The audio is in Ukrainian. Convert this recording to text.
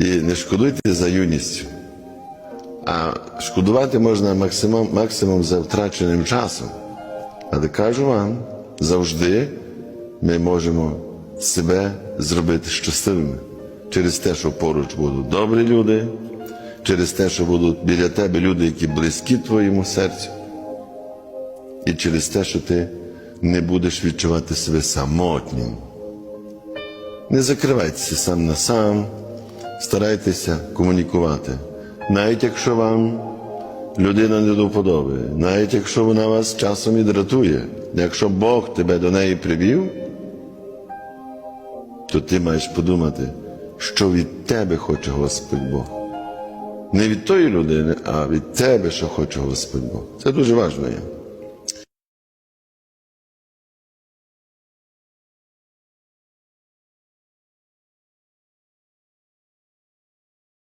І не шкодуйте за юністю. А шкодувати можна максимум, максимум за втраченим часом. Але кажу вам, завжди ми можемо себе зробити щасливими через те, що поруч будуть добрі люди, через те, що будуть біля тебе люди, які близькі твоєму серцю, і через те, що ти не будеш відчувати себе самотнім. Не закривайтеся сам на сам, старайтеся комунікувати. Навіть якщо вам людина не до вподоби, навіть якщо вона вас часом і дратує, якщо Бог тебе до неї привів, то ти маєш подумати, що від тебе хоче Господь Бог. Не від тої людини, а від тебе, що хоче Господь Бог. Це дуже важливо.